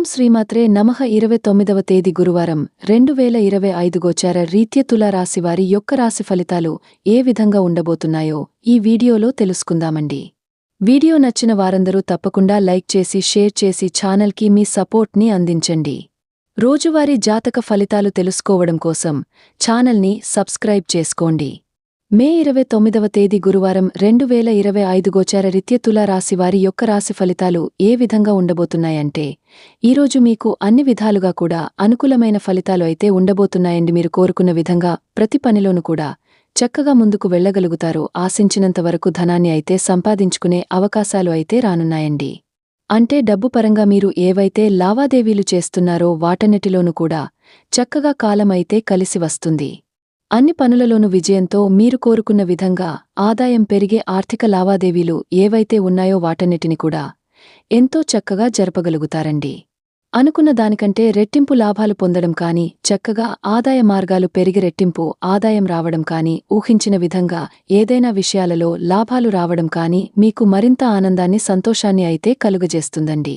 ఓం శ్రీమాత్రే నమః. ఇరవై తొమ్మిదవ తేదీ గురువారం రెండు వేల ఇరవై ఐదు గోచార రీత్య తులారాశి యొక్క రాశి ఫలితాలు ఏ విధంగా ఉండబోతున్నాయో ఈ వీడియోలో తెలుసుకుందామండి. వీడియో నచ్చిన వారందరూ తప్పకుండా లైక్ చేసి షేర్ చేసి ఛానల్కి మీ సపోర్ట్ని అందించండి. రోజువారీ జాతక ఫలితాలు తెలుసుకోవడం కోసం ఛానల్ని సబ్స్క్రైబ్ చేసుకోండి. మే ఇరవై తొమ్మిదవ తేదీ గురువారం రెండు వేల ఇరవై ఐదు గోచార రీత్య తులారాశి వారి యొక్క రాశి ఫలితాలు ఏ విధంగా ఉండబోతున్నాయంటే ఈరోజు మీకు అన్ని విధాలుగా కూడా అనుకూలమైన ఫలితాలు అయితే ఉండబోతున్నాయండి మీరు కోరుకున్న విధంగా ప్రతి పనిలోనూ కూడా చక్కగా ముందుకు వెళ్ళగలుగుతారు ఆశించినంత వరకు ధనాన్ని అయితే సంపాదించుకునే అవకాశాలు అయితే రానున్నాయండి. అంటే డబ్బు పరంగా మీరు ఏవైతే లావాదేవీలు చేస్తున్నారో వాటన్నిటిలోనూ కూడా చక్కగా కాలమైతే కలిసి వస్తుంది. అన్ని పనులలోనూ విజయంతో మీరు కోరుకున్న విధంగా ఆదాయం పెరిగే ఆర్థిక లావాదేవీలు ఏవైతే ఉన్నాయో వాటన్నిటిని కూడా ఎంతో చక్కగా జరపగలుగుతారండి. అనుకున్న దానికంటే రెట్టింపు లాభాలు పొందడం కాని చక్కగా ఆదాయ మార్గాలు పెరిగి రెట్టింపు ఆదాయం రావడం కాని ఊహించిన విధంగా ఏదైనా విషయాలలో లాభాలు రావడం కాని మీకు మరింత ఆనందాన్ని సంతోషాన్ని అయితే కలుగజేస్తుందండి.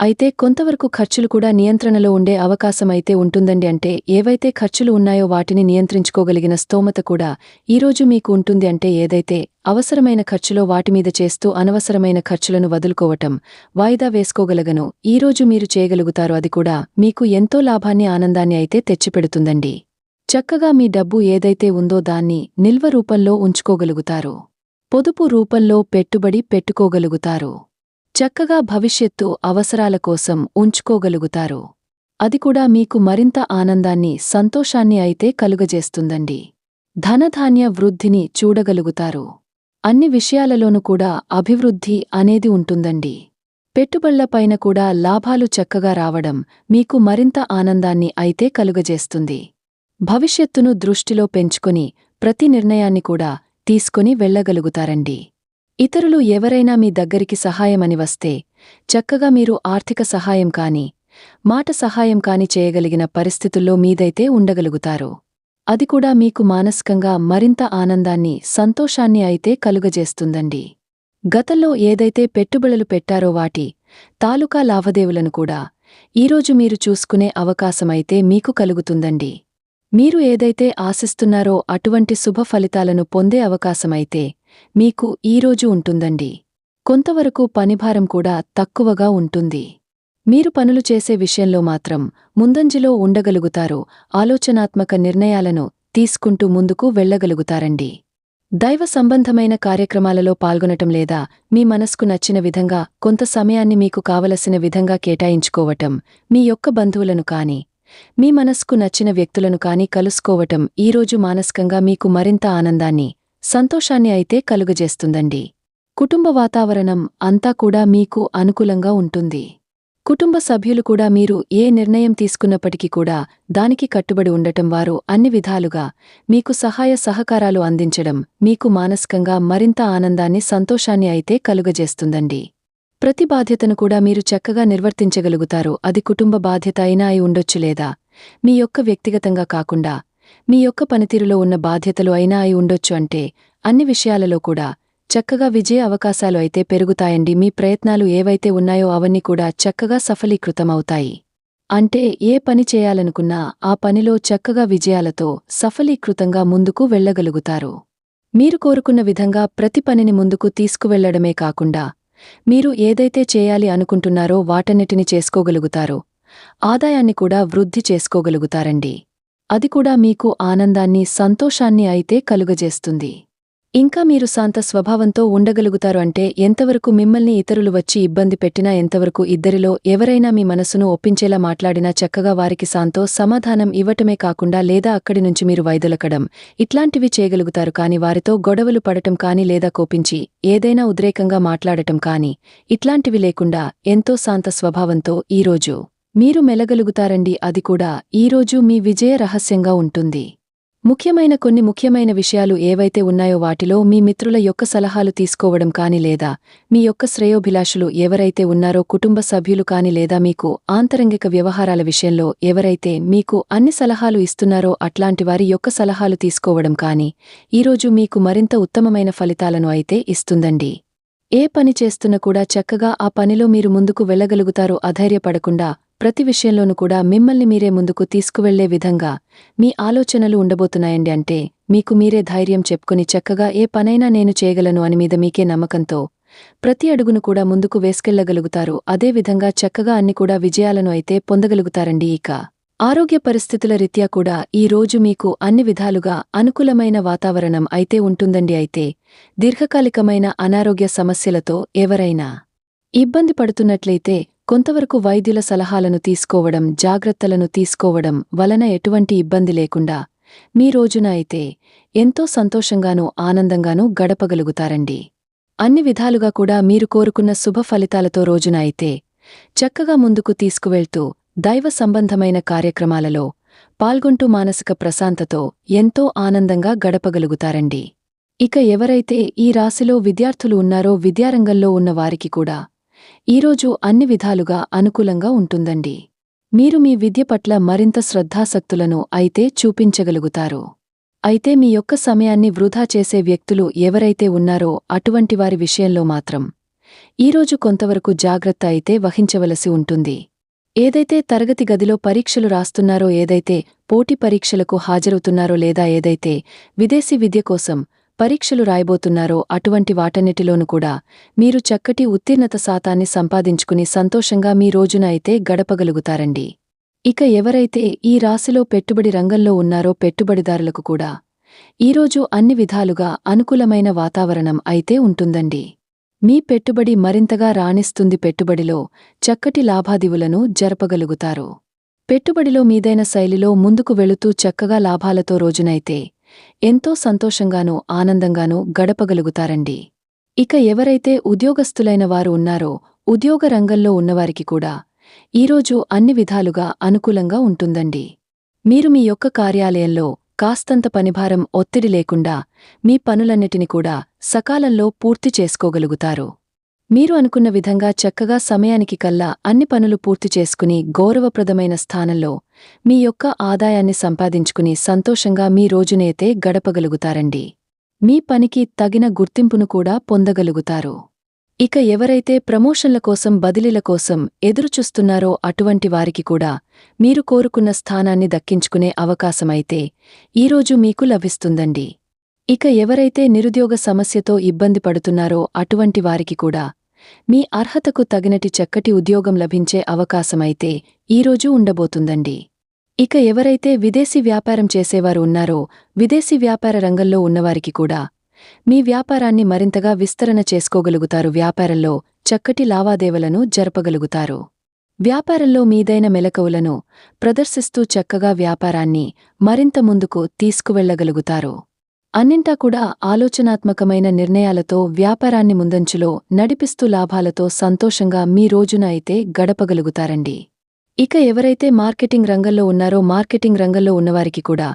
అయితే కొంతవరకు ఖర్చులు కూడా నియంత్రణలో ఉండే అవకాశమైతే ఉంటుందండి అంటే ఏవైతే ఖర్చులు ఉన్నాయో వాటిని నియంత్రించుకోగలిగిన స్తోమత కూడా ఈరోజు మీకు ఉంటుంది అంటే ఏదైతే అవసరమైన ఖర్చులో వాటిమీద చేస్తూ అనవసరమైన ఖర్చులను వదులుకోవటం వాయిదా వేసుకోగలగను ఈరోజు మీరు చేయగలుగుతారు అది కూడా మీకు ఎంతో లాభాన్ని ఆనందాన్ని అయితే తెచ్చిపెడుతుందండి. చక్కగా మీ డబ్బు ఏదైతే ఉందో దాన్ని నిల్వ రూపంలో ఉంచుకోగలుగుతారు. పొదుపు రూపంలో పెట్టుబడి పెట్టుకోగలుగుతారు. చక్కగా భవిష్యత్తు అవసరాల కోసం ఉంచుకోగలుగుతారు. అది కూడా మీకు మరింత ఆనందాన్ని సంతోషాన్ని అయితే కలుగజేస్తుందండి. ధనధాన్య వృద్ధిని చూడగలుగుతారు. అన్ని విషయాలలోనూ కూడా అభివృద్ధి అనేది ఉంటుందండి. పెట్టుబళ్ళపైన కూడా లాభాలు చక్కగా రావడం మీకు మరింత ఆనందాన్ని అయితే కలుగజేస్తుంది. భవిష్యత్తును దృష్టిలో పెంచుకొని ప్రతి నిర్ణయాన్ని కూడా తీసుకొని వెళ్ళగలుగుతారండి ఇతరులు ఎవరైనా మీ దగ్గరికి సహాయమని వస్తే చక్కగా మీరు ఆర్థిక సహాయం కాని మాట సహాయం కాని చేయగలిగిన పరిస్థితుల్లో మీదైతే ఉండగలుగుతారు. అది కూడా మీకు మానసికంగా మరింత ఆనందాన్ని సంతోషాన్ని అయితే కలుగజేస్తుందండి. గతంలో ఏదైతే పెట్టుబడులు పెట్టారో వాటి తాలూకా లావాదేవులను కూడా ఈరోజు మీరు చూసుకునే అవకాశమైతే మీకు కలుగుతుందండి. మీరు ఏదైతే ఆశిస్తున్నారో అటువంటి శుభ ఫలితాలను పొందే అవకాశమైతే మీకు ఈరోజు ఉంటుందండి. కొంతవరకు పనిభారం కూడా తక్కువగా ఉంటుంది. మీరు పనులు చేసే విషయంలో మాత్రం ముందంజలో ఉండగలుగుతారు ఆలోచనాత్మక నిర్ణయాలను తీసుకుంటూ ముందుకు వెళ్ళగలుగుతారండి దైవ సంబంధమైన కార్యక్రమాలలో పాల్గొనటం లేదా మీ మనస్కు నచ్చిన విధంగా కొంత సమయాన్ని మీకు కావలసిన విధంగా కేటాయించుకోవటం మీ యొక్క బంధువులను కాని మీ మనస్కు నచ్చిన వ్యక్తులను కాని కలుసుకోవటం ఈరోజు మానసికంగా మీకు మరింత ఆనందాన్ని సంతోషాన్ని అయితే కలుగజేస్తుందండి. కుటుంబ వాతావరణం అంతా కూడా మీకు అనుకూలంగా ఉంటుంది. కుటుంబ సభ్యులు కూడా మీరు ఏ నిర్ణయం తీసుకున్నప్పటికీ కూడా దానికి కట్టుబడి ఉండటం వారు అన్ని విధాలుగా మీకు సహాయ సహకారాలు అందించడం మీకు మానసికంగా మరింత ఆనందాన్ని సంతోషాన్ని అయితే కలుగజేస్తుందండి. ప్రతి బాధ్యతను కూడా మీరు చక్కగా నిర్వర్తించగలుగుతారు. అది కుటుంబ బాధ్యత అయినా అయి ఉండొచ్చు లేదా? మీ యొక్క వ్యక్తిగతంగా కాకుండా మీ యొక్క పనితీరులో ఉన్న బాధ్యతలు అయినా అయి ఉండొచ్చు అంటే అన్ని విషయాలలో కూడా చక్కగా విజయ అవకాశాలు అయితే పెరుగుతాయండి. మీ ప్రయత్నాలు ఏవైతే ఉన్నాయో అవన్నీ కూడా చక్కగా సఫలీకృతమవుతాయి. అంటే ఏ పని చేయాలనుకున్నా ఆ పనిలో చక్కగా విజయాలతో సఫలీకృతంగా ముందుకు వెళ్ళగలుగుతారు మీరు కోరుకున్న విధంగా ప్రతి పనిని ముందుకు తీసుకువెళ్ళడమే కాకుండా మీరు ఏదైతే చేయాలి అనుకుంటున్నారో వాటన్నిటిని చేసుకోగలుగుతారో. ఆదాయాన్ని కూడా వృద్ధి చేసుకోగలుగుతారండి. అది కూడా మీకు ఆనందాన్ని సంతోషాన్ని అయితే కలుగజేస్తుంది. ఇంకా మీరు శాంత స్వభావంతో ఉండగలుగుతారు అంటే ఎంతవరకు మిమ్మల్ని ఇతరులు వచ్చి ఇబ్బంది పెట్టినా ఎంతవరకు ఇద్దరిలో ఎవరైనా మీ మనసును ఒప్పించేలా మాట్లాడినా చక్కగా వారికి శాంతో సమాధానం ఇవ్వటమే కాకుండా లేదా అక్కడి నుంచి మీరు వైదొలకడం ఇట్లాంటివి చేయగలుగుతారు కాని వారితో గొడవలు పడటం కాని లేదా కోపించి ఏదైనా ఉద్రేకంగా మాట్లాడటం కాని ఇట్లాంటివి లేకుండా ఎంతో శాంత స్వభావంతో ఈరోజు మీరు మెలగలుగుతారండి అది కూడా. ఈరోజు మీ విజయ రహస్యంగా ఉంటుంది. ముఖ్యమైన కొన్ని ముఖ్యమైన విషయాలు ఏవైతే ఉన్నాయో వాటిలో మీ మిత్రుల యొక్క సలహాలు తీసుకోవడం కాని లేదా మీ యొక్క శ్రేయోభిలాషులు ఎవరైతే ఉన్నారో కుటుంబ సభ్యులు కాని లేదా మీకు ఆంతరంగిక వ్యవహారాల విషయంలో ఎవరైతే మీకు అన్ని సలహాలు ఇస్తున్నారో అట్లాంటి వారి యొక్క సలహాలు తీసుకోవడం కాని ఈరోజు మీకు మరింత ఉత్తమమైన ఫలితాలను అయితే ఇస్తుందండి. ఏ పని చేస్తున్న కూడా చక్కగా ఆ పనిలో మీరు ముందుకు వెళ్ళగలుగుతారో అధైర్యపడకుండా ప్రతి విషయంలోనూ కూడా మిమ్మల్ని మీరే ముందుకు తీసుకువెళ్ళే విధంగా మీ ఆలోచనలు ఉండబోతున్నాయండి అంటే మీకు మీరే ధైర్యం చెప్పుకుని చక్కగా ఏ పనైనా నేను చేయగలను అని మీద మీకే నమ్మకంతో ప్రతి అడుగును కూడా ముందుకు వేసుకెళ్ళగలుగుతారు. అదేవిధంగా చక్కగా అన్ని కూడా విజయాలను అయితే పొందగలుగుతారండి ఇక. ఆరోగ్య పరిస్థితుల రీత్యా కూడా ఈ రోజు మీకు అన్ని విధాలుగా అనుకూలమైన వాతావరణం అయితే ఉంటుందండి అయితే దీర్ఘకాలికమైన అనారోగ్య సమస్యలతో ఎవరైనా ఇబ్బంది పడుతున్నట్లయితే కొంతవరకు వైద్యుల సలహాలను తీసుకోవడం జాగ్రత్తలను తీసుకోవడం వలన ఎటువంటి ఇబ్బంది లేకుండా మీ రోజున అయితే ఎంతో సంతోషంగానూ ఆనందంగానూ గడపగలుగుతారండి. అన్ని విధాలుగా కూడా మీరు కోరుకున్న శుభ ఫలితాలతో రోజున అయితే చక్కగా ముందుకు తీసుకువెళ్తూ దైవ సంబంధమైన కార్యక్రమాలలో పాల్గొంటూ మానసిక ప్రశాంతతో ఎంతో ఆనందంగా గడపగలుగుతారండి. ఇక ఎవరైతే ఈ రాశిలో విద్యార్థులు ఉన్నారో విద్యారంగంలో ఉన్నవారికి కూడా ఈరోజు అన్ని విధాలుగా అనుకూలంగా ఉంటుందండి. మీరు మీ విద్య పట్ల మరింత శ్రద్ధాసక్తులను అయితే చూపించగలుగుతారు. అయితే మీ యొక్క సమయాన్ని వృధా చేసే వ్యక్తులు ఎవరైతే ఉన్నారో అటువంటి వారి విషయంలో మాత్రం ఈరోజు కొంతవరకు జాగ్రత్త అయితే వహించవలసి ఉంటుంది. ఏదైతే తరగతి గదిలో పరీక్షలు రాస్తున్నారో ఏదైతే పోటీ పరీక్షలకు హాజరవుతున్నారో లేదా ఏదైతే విదేశీ విద్య కోసం పరీక్షలు రాయబోతున్నారో అటువంటి వాటన్నిటిలోనూ కూడా మీరు చక్కటి ఉత్తీర్ణత శాతాన్ని సంపాదించుకుని సంతోషంగా మీ రోజున అయితే గడపగలుగుతారండి. ఇక ఎవరైతే ఈ రాశిలో పెట్టుబడి రంగంలో ఉన్నారో పెట్టుబడిదారులకు కూడా ఈరోజు అన్ని విధాలుగా అనుకూలమైన వాతావరణం అయితే ఉంటుందండి. మీ పెట్టుబడి మరింతగా రాణిస్తుంది పెట్టుబడిలో చక్కటి లాభాదివులను జరపగలుగుతారు. పెట్టుబడిలో మీదైన శైలిలో ముందుకు వెళుతూ చక్కగా లాభాలతో రోజునైతే ఎంతో సంతోషంగానూ ఆనందంగానూ గడపగలుగుతారండి. ఇక ఎవరైతే ఉద్యోగస్తులైన వారు ఉన్నారో ఉద్యోగ రంగంలో ఉన్నవారికి కూడా ఈరోజు అన్ని విధాలుగా అనుకూలంగా ఉంటుందండి. మీరు మీ యొక్క కార్యాలయంలో కాస్తంత పనిభారం ఒత్తిడి లేకుండా మీ పనులన్నిటిని కూడా సకాలంలో పూర్తి చేసుకోగలుగుతారు. మీరు అనుకున్న విధంగా చక్కగా సమయానికి కల్లా అన్ని పనులు పూర్తి చేసుకుని గౌరవప్రదమైన స్థానంలో మీ యొక్క ఆదాయాన్ని సంపాదించుకుని సంతోషంగా మీ రోజునైతే గడపగలుగుతారండి. మీ పనికి తగిన గుర్తింపును కూడా పొందగలుగుతారు. ఇక ఎవరైతే ప్రమోషన్ల కోసం బదిలీల కోసం ఎదురుచూస్తున్నారో అటువంటి వారికి కూడా మీరు కోరుకున్న స్థానాన్ని దక్కించుకునే అవకాశమైతే ఈరోజు మీకు లభిస్తుందండి. ఇక ఎవరైతే నిరుద్యోగ సమస్యతో ఇబ్బంది పడుతున్నారో అటువంటి వారికి కూడా మీ అర్హతకు తగినటి చక్కటి ఉద్యోగం లభించే అవకాశమైతే ఈరోజు ఉండబోతుందండి. ఇక ఎవరైతే విదేశీ వ్యాపారం చేసేవారు ఉన్నారో విదేశీ వ్యాపార రంగంలో ఉన్నవారికి కూడా మీ వ్యాపారాన్ని మరింతగా విస్తరణ చేసుకోగలుగుతారు. వ్యాపారంలో చక్కటి లావాదేవలను జరపగలుగుతారు. వ్యాపారంలో మీదైన మెలకువలను ప్రదర్శిస్తూ చక్కగా వ్యాపారాన్ని మరింత ముందుకు తీసుకువెళ్ళగలుగుతారు అన్నింటా కూడా ఆలోచనాత్మకమైన నిర్ణయాలతో వ్యాపారాన్ని ముందంచులో నడిపిస్తూ లాభాలతో సంతోషంగా మీ రోజున అయితే గడపగలుగుతారండి. ఇక ఎవరైతే మార్కెటింగ్ రంగంలో ఉన్నారో మార్కెటింగ్ రంగంలో ఉన్నవారికి కూడా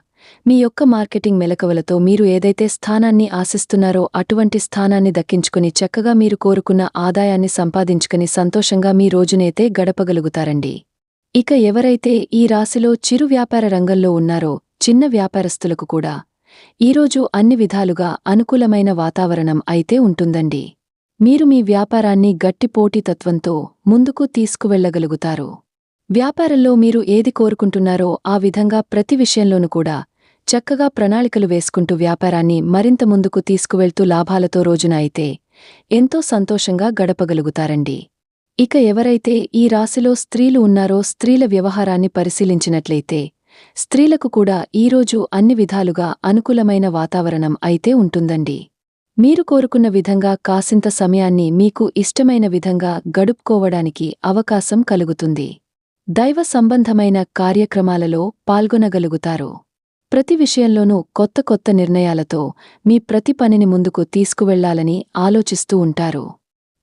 మీ యొక్క మార్కెటింగ్ మెలకువలతో మీరు ఏదైతే స్థానాన్ని ఆశిస్తున్నారో అటువంటి స్థానాన్ని దక్కించుకుని చక్కగా మీరు కోరుకున్న ఆదాయాన్ని సంపాదించుకుని సంతోషంగా మీ రోజునైతే గడపగలుగుతారండి. ఇక ఎవరైతే ఈ రాశిలో చిరు వ్యాపార రంగంలో ఉన్నారో చిన్న వ్యాపారస్తులకు కూడా ఈరోజు అన్ని విధాలుగా అనుకూలమైన వాతావరణం అయితే ఉంటుందండి. మీరు మీ వ్యాపారాన్ని గట్టి పోటీతత్వంతో ముందుకు తీసుకువెళ్ళగలుగుతారు వ్యాపారంలో మీరు ఏది కోరుకుంటున్నారో ఆ విధంగా ప్రతి విషయంలోనూ కూడా చక్కగా ప్రణాళికలు వేసుకుంటూ వ్యాపారాన్ని మరింత ముందుకు తీసుకువెళ్తూ లాభాలతో రోజున అయితే ఎంతో సంతోషంగా గడపగలుగుతారండి. ఇక ఎవరైతే ఈ రాశిలో స్త్రీలు ఉన్నారో స్త్రీల వ్యవహారాన్ని పరిశీలించినట్లయితే స్త్రీలకు కూడా ఈరోజు అన్ని విధాలుగా అనుకూలమైన వాతావరణం అయితే ఉంటుందండి. మీరు కోరుకున్న విధంగా కాసింత సమయాన్ని మీకు ఇష్టమైన విధంగా గడుపుకోవడానికి అవకాశం కలుగుతుంది. దైవ సంబంధమైన కార్యక్రమాలలో పాల్గొనగలుగుతారు. ప్రతి విషయంలోనూ కొత్త కొత్త నిర్ణయాలతో మీ ప్రతి పనిని ముందుకు తీసుకువెళ్ళాలని ఆలోచిస్తూ ఉంటారు.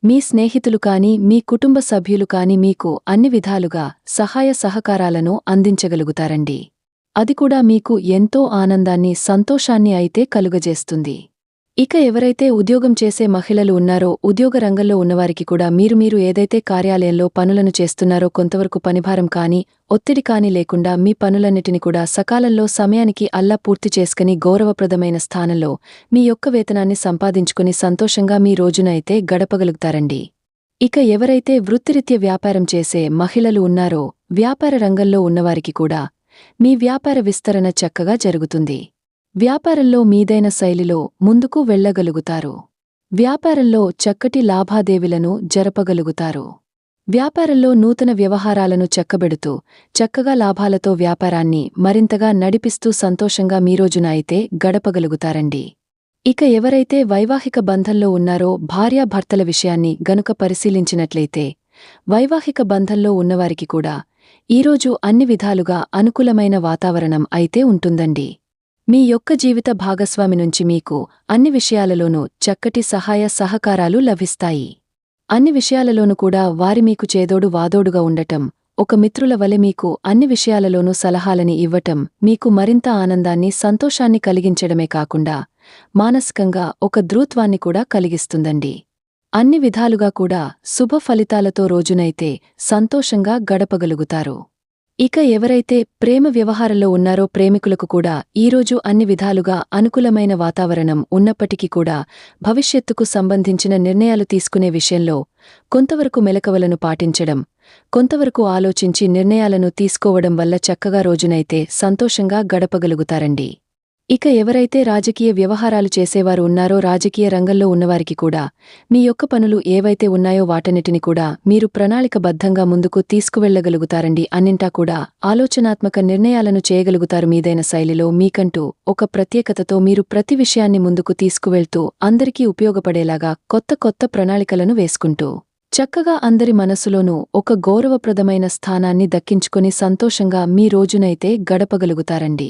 మీ స్నేహితులు కాని మీ కుటుంబ సభ్యులు కాని మీకు అన్ని విధాలుగా సహాయ సహకారాలను అందించగలుగుతారండి. అది కూడా మీకు ఎంతో ఆనందాన్ని సంతోషాన్ని అయితే కలుగజేస్తుంది. ఇక ఎవరైతే ఉద్యోగం చేసే మహిళలు ఉన్నారో ఉద్యోగ రంగంలో ఉన్నవారికి కూడా మీరు మీరు ఏదైతే కార్యాలయంలో పనులను చేస్తున్నారో కొంతవరకు పనిభారం కాని ఒత్తిడి కాని లేకుండా మీ పనులన్నిటిని కూడా సకాలంలో సమయానికి అల్లా పూర్తి చేసుకుని గౌరవప్రదమైన స్థానంలో మీ యొక్క వేతనాన్ని సంపాదించుకుని సంతోషంగా మీ రోజునైతే గడపగలుగుతారండి. ఇక ఎవరైతే వృత్తిరీత్య వ్యాపారం చేసే మహిళలు ఉన్నారో వ్యాపార రంగంలో ఉన్నవారికి కూడా మీ వ్యాపార విస్తరణ చక్కగా జరుగుతుంది. వ్యాపారంలో మీదైన శైలిలో ముందుకు వెళ్ళగలుగుతారు. వ్యాపారంలో చక్కటి లాభాదేవీలను జరపగలుగుతారు. వ్యాపారంలో నూతన వ్యవహారాలను చక్కబెడుతూ చక్కగా లాభాలతో వ్యాపారాన్ని మరింతగా నడిపిస్తూ సంతోషంగా మీరోజున అయితే గడపగలుగుతారండి. ఇక ఎవరైతే వైవాహిక బంధంలో ఉన్నారో భార్యాభర్తల విషయాన్ని గనుక పరిశీలించినట్లయితే వైవాహిక బంధంలో ఉన్నవారికి కూడా ఈరోజు అన్ని విధాలుగా అనుకూలమైన వాతావరణం అయితే ఉంటుందండి. మీ యొక్క జీవిత భాగస్వామి నుంచి మీకు అన్ని విషయాలలోనూ చక్కటి సహాయ సహకారాలు లభిస్తాయి. అన్ని విషయాలలోనూ కూడా వారి మీకు చేదోడు వాదోడుగా ఉండటం ఒక మిత్రుల వలె మీకు అన్ని విషయాలలోనూ సలహాలని ఇవ్వటం మీకు మరింత ఆనందాన్ని సంతోషాన్ని కలిగించడమే కాకుండా మానసికంగా ఒక ధృత్వాన్ని కూడా కలిగిస్తుందండి. అన్ని విధాలుగా కూడా శుభ ఫలితాలతో రోజునైతే సంతోషంగా గడపగలుగుతారు. ఇక ఎవరైతే ప్రేమ వ్యవహారంలో ఉన్నారో ప్రేమికులకు కూడా ఈరోజు అన్ని విధాలుగా అనుకూలమైన వాతావరణం ఉన్నప్పటికీ కూడా భవిష్యత్తుకు సంబంధించిన నిర్ణయాలు తీసుకునే విషయంలో కొంతవరకు మెలకవలను పాటించడం కొంతవరకు ఆలోచించి నిర్ణయాలను తీసుకోవడం వల్ల చక్కగా రోజునైతే సంతోషంగా గడపగలుగుతారండి. ఇక ఎవరైతే రాజకీయ వ్యవహారాలు చేసేవారు ఉన్నారో రాజకీయ రంగంలో ఉన్నవారికి కూడా మీ యొక్క పనులు ఏవైతే ఉన్నాయో వాటన్నిటిని కూడా మీరు ప్రణాళికబద్ధంగా ముందుకు తీసుకువెళ్ళగలుగుతారండి అన్నింటా కూడా ఆలోచనాత్మక నిర్ణయాలను చేయగలుగుతారు మీదైన శైలిలో మీకంటూ ఒక ప్రత్యేకతతో మీరు ప్రతి విషయాన్ని ముందుకు తీసుకువెళ్తూ అందరికీ ఉపయోగపడేలాగా కొత్త కొత్త ప్రణాళికలను వేసుకుంటూ చక్కగా అందరి మనసులోనూ ఒక గౌరవప్రదమైన స్థానాన్ని దక్కించుకుని సంతోషంగా మీ రోజునైతే గడపగలుగుతారండి.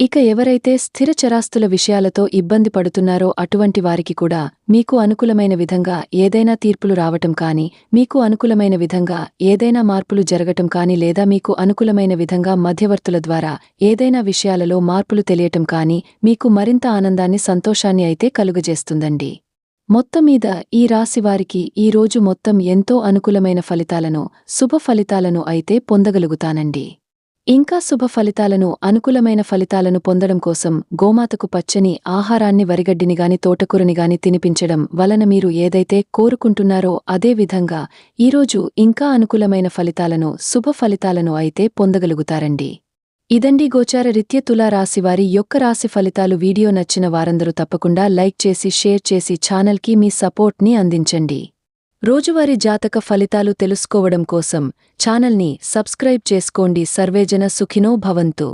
ఇక ఎవరైతే స్థిర చరాస్తుల విషయాలతో ఇబ్బంది పడుతున్నారో అటువంటి వారికి కూడా మీకు అనుకూలమైన విధంగా ఏదైనా తీర్పులు రావటం కాని మీకు అనుకూలమైన విధంగా ఏదైనా మార్పులు జరగటం కాని లేదా మీకు అనుకూలమైన విధంగా మధ్యవర్తుల ద్వారా ఏదైనా విషయాలలో మార్పులు తెలియటం కాని మీకు మరింత ఆనందాన్ని సంతోషాన్ని అయితే కలుగజేస్తుందండి. మొత్తమీద ఈ రాశివారికి ఈ రోజు మొత్తం ఎంతో అనుకూలమైన ఫలితాలను శుభ ఫలితాలను అయితే పొందగలుగుతానండి. ఇంకా శుభ ఫలితాలను అనుకూలమైన ఫలితాలను పొందడం కోసం గోమాతకు పచ్చని ఆహారాన్ని వరిగడ్డినిగాని తోటకూరనిగాని తినిపించడం వలన మీరు ఏదైతే కోరుకుంటున్నారో అదే విధంగా ఈరోజు ఇంకా అనుకూలమైన ఫలితాలను శుభ ఫలితాలను అయితే పొందగలుగుతారండి. ఇదండి గోచార రీత్య తులారాశివారి యొక్క రాశి ఫలితాలు. వీడియో నచ్చిన వారందరూ తప్పకుండా లైక్ చేసి షేర్ చేసి ఛానల్కి మీ సపోర్ట్ని అందించండి. రోజువారీ జాతక ఫలితాలు తెలుసుకోవడం కోసం ఛానల్ని సబ్స్క్రైబ్ చేసుకోండి. సర్వేజన సుఖినో భవంతు.